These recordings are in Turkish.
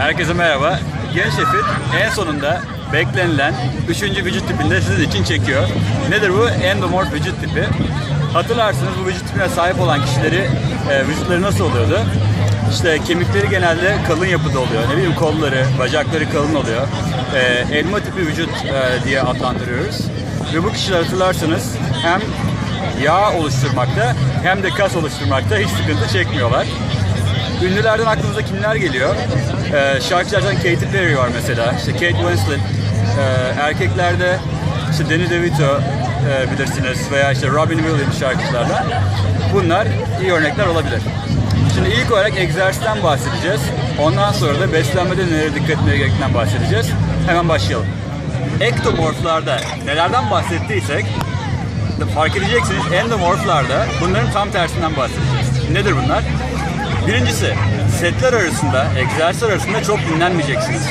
Herkese merhaba. Genç Şef'in en sonunda beklenilen üçüncü vücut tipini de sizin için çekiyor. Nedir bu? Endomorf vücut tipi. Hatırlarsınız bu vücut tipine sahip olan kişileri e, vücutları nasıl oluyordu? İşte kemikleri genelde kalın yapıda oluyor. Ne bileyim kolları, bacakları kalın oluyor. E, elma tipi vücut e, diye adlandırıyoruz. Ve bu kişiler hatırlarsanız hem yağ oluşturmakta hem de kas oluşturmakta hiç sıkıntı çekmiyorlar. Ünlülerden aklınıza kimler geliyor? Ee, şarkıcılardan Katy Perry var mesela. İşte Kate Winslet. Ee, erkeklerde işte Danny DeVito e, bilirsiniz veya işte Robin Williams şarkıcılardan. Bunlar iyi örnekler olabilir. Şimdi ilk olarak egzersizden bahsedeceğiz. Ondan sonra da beslenmede nelere dikkat etmeye gerektiğinden bahsedeceğiz. Hemen başlayalım. Ektomorflarda nelerden bahsettiysek fark edeceksiniz endomorflarda bunların tam tersinden bahsedeceğiz. Nedir bunlar? Birincisi setler arasında, egzersizler arasında çok dinlenmeyeceksiniz.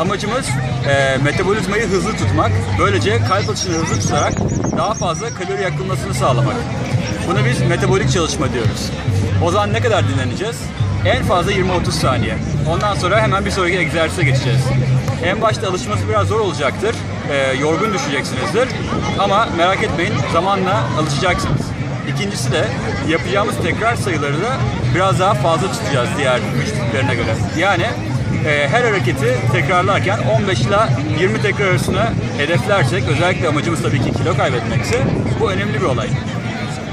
Amacımız e, metabolizmayı hızlı tutmak. Böylece kalp atışını hızlı tutarak daha fazla kalori yakılmasını sağlamak. Buna biz metabolik çalışma diyoruz. O zaman ne kadar dinleneceğiz? En fazla 20-30 saniye. Ondan sonra hemen bir sonraki egzersize geçeceğiz. En başta alışması biraz zor olacaktır. E, yorgun düşeceksinizdir. Ama merak etmeyin zamanla alışacaksınız. İkincisi de yapacağımız tekrar sayıları da biraz daha fazla tutacağız diğer güçlüklerine göre. Yani e, her hareketi tekrarlarken 15 ile 20 tekrar arasında hedeflersek, özellikle amacımız tabii ki kilo kaybetmekse bu önemli bir olay.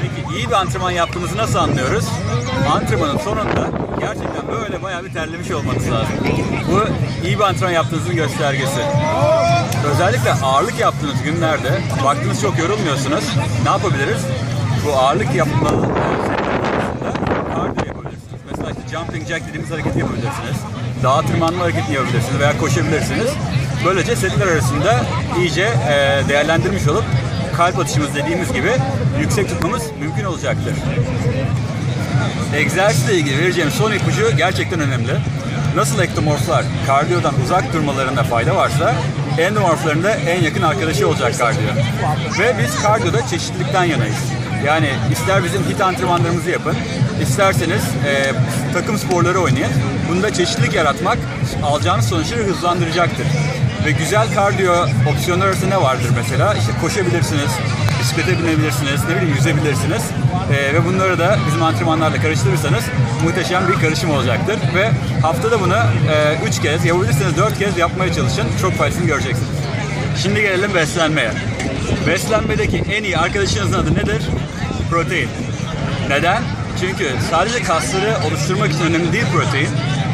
Peki iyi bir antrenman yaptığımızı nasıl anlıyoruz? Antrenmanın sonunda gerçekten böyle bayağı bir terlemiş olmanız lazım. Bu iyi bir antrenman yaptığınızın göstergesi. Özellikle ağırlık yaptığınız günlerde baktınız çok yorulmuyorsunuz. Ne yapabiliriz? Bu ağırlık yapma setler arasında kardiyo yapabilirsiniz. Mesela işte jumping jack dediğimiz hareketi yapabilirsiniz. Dağa tırmanma hareketini yapabilirsiniz veya koşabilirsiniz. Böylece setler arasında iyice e, değerlendirmiş olup kalp atışımız dediğimiz gibi yüksek tutmamız mümkün olacaktır. Egzersizle ilgili vereceğim son ipucu gerçekten önemli. Nasıl ektomorflar kardiyodan uzak durmalarında fayda varsa endomorfların da en yakın arkadaşı olacak kardiyo. Ve biz kardiyoda çeşitlilikten yanayız. Yani ister bizim hit antrenmanlarımızı yapın, isterseniz e, takım sporları oynayın. Bunda çeşitlilik yaratmak alacağınız sonuçları hızlandıracaktır. Ve güzel kardiyo opsiyonlar arasında ne vardır mesela? İşte koşabilirsiniz, bisiklete binebilirsiniz, ne bileyim yüzebilirsiniz. Ee, ve bunları da bizim antrenmanlarla karıştırırsanız muhteşem bir karışım olacaktır. Ve haftada bunu 3 kez, yapabilirseniz 4 kez yapmaya çalışın. Çok faydasını göreceksiniz. Şimdi gelelim beslenmeye. Beslenmedeki en iyi arkadaşınızın adı nedir? Protein. Neden? Çünkü sadece kasları oluşturmak için önemli değil protein.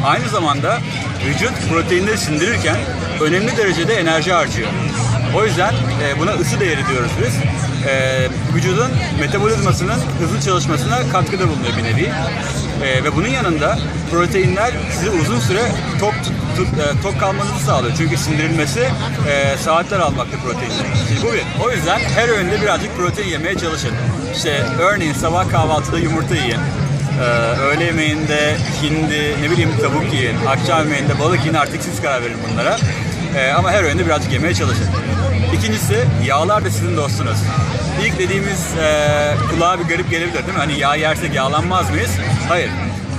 Aynı zamanda vücut proteinleri sindirirken önemli derecede enerji harcıyor. O yüzden e, buna ısı değeri diyoruz biz. E, vücudun metabolizmasının hızlı çalışmasına katkıda bulunuyor bir nevi. E, ve bunun yanında proteinler sizi uzun süre tok e, tok kalmanızı sağlıyor. Çünkü sindirilmesi e, saatler almakta proteinler. Şimdi bu bir. O yüzden her öğünde birazcık protein yemeye çalışın. İşte örneğin sabah kahvaltıda yumurta yiyin. Ee, öğle yemeğinde hindi, ne bileyim tavuk yiyin. Akşam yemeğinde balık yiyin. Artık siz karar verin bunlara. Ee, ama her öğünde birazcık yemeye çalışın. İkincisi, yağlar da sizin dostunuz. İlk dediğimiz e, kulağa bir garip gelebilir değil mi? Hani yağ yersek yağlanmaz mıyız? Hayır.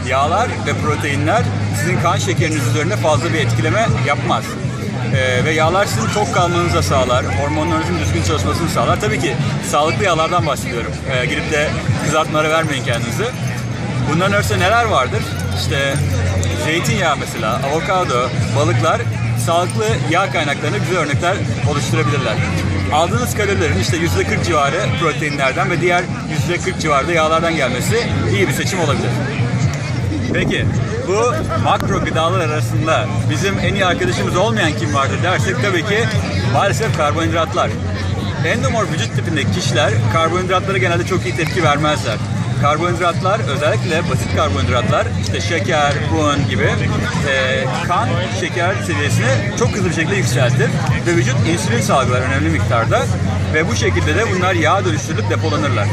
Yağlar ve proteinler sizin kan şekeriniz üzerinde fazla bir etkileme yapmaz. Ee, ve yağlar sizin tok kalmanıza sağlar, hormonlarınızın düzgün çalışmasını sağlar. Tabii ki sağlıklı yağlardan bahsediyorum. Ee, girip de kızartmalara vermeyin kendinizi. Bunların arasında neler vardır? İşte zeytinyağı mesela, avokado, balıklar sağlıklı yağ kaynaklarına güzel örnekler oluşturabilirler. Aldığınız kalorilerin işte %40 civarı proteinlerden ve diğer %40 civarında yağlardan gelmesi iyi bir seçim olabilir. Peki bu makro gıdalar arasında bizim en iyi arkadaşımız olmayan kim vardır dersek tabii ki maalesef karbonhidratlar. Endomorf vücut tipindeki kişiler karbonhidratlara genelde çok iyi tepki vermezler. Karbonhidratlar özellikle basit karbonhidratlar işte şeker, un gibi e, kan şeker seviyesini çok hızlı bir şekilde yükseltir ve vücut insülin salgılar önemli miktarda ve bu şekilde de bunlar yağ dönüştürülüp depolanırlar.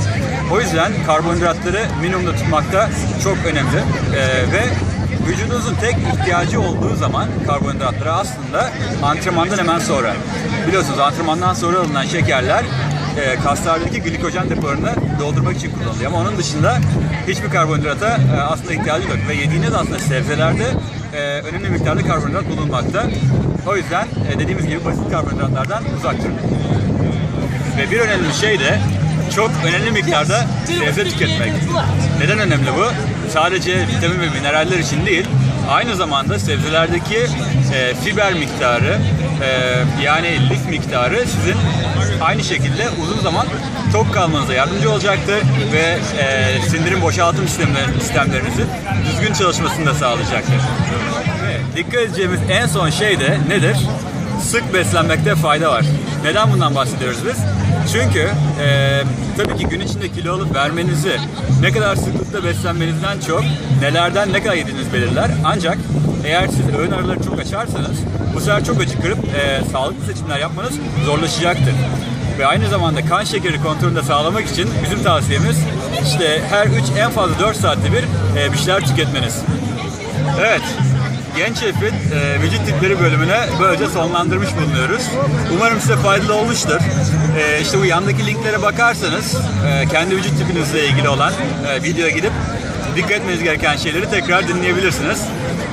O yüzden karbonhidratları minimumda tutmakta çok önemli E, ve vücudunuzun tek ihtiyacı olduğu zaman karbonhidratlara aslında antrenmandan hemen sonra. Biliyorsunuz antrenmandan sonra alınan şekerler e, kaslardaki glikojen depolarını doldurmak için kullanılıyor. Ama onun dışında hiçbir karbonhidrata e, aslında ihtiyacı yok. Ve yediğiniz aslında sebzelerde e, önemli miktarda karbonhidrat bulunmakta. O yüzden e, dediğimiz gibi basit karbonhidratlardan uzak durun. Ve bir önemli şey de çok önemli miktarda sebze tüketmek. Neden önemli bu? Sadece vitamin ve mineraller için değil, aynı zamanda sebzelerdeki e, fiber miktarı, e, yani lif miktarı sizin aynı şekilde uzun zaman tok kalmanıza yardımcı olacaktır ve e, sindirim boşaltım sistemler, sistemlerinizin düzgün çalışmasını da sağlayacaktır. Ve dikkat edeceğimiz en son şey de nedir? Sık beslenmekte fayda var. Neden bundan bahsediyoruz biz? Çünkü e, tabii ki gün içinde kilo alıp vermenizi ne kadar sıklıkla beslenmenizden çok nelerden ne kadar yediğiniz belirler. Ancak eğer siz öğün araları çok açarsanız bu sefer çok acıkırıp e, sağlıklı seçimler yapmanız zorlaşacaktır. Ve aynı zamanda kan şekeri kontrolünü sağlamak için bizim tavsiyemiz işte her 3 en fazla 4 saatte bir e, bir şeyler tüketmeniz. Evet, Genç Efit e, vücut tipleri bölümüne böylece sonlandırmış bulunuyoruz. Umarım size faydalı olmuştur. E, işte bu yandaki linklere bakarsanız e, kendi vücut tipinizle ilgili olan e, videoya gidip dikkat etmeniz gereken şeyleri tekrar dinleyebilirsiniz.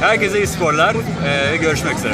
Herkese iyi sporlar e, ve görüşmek üzere.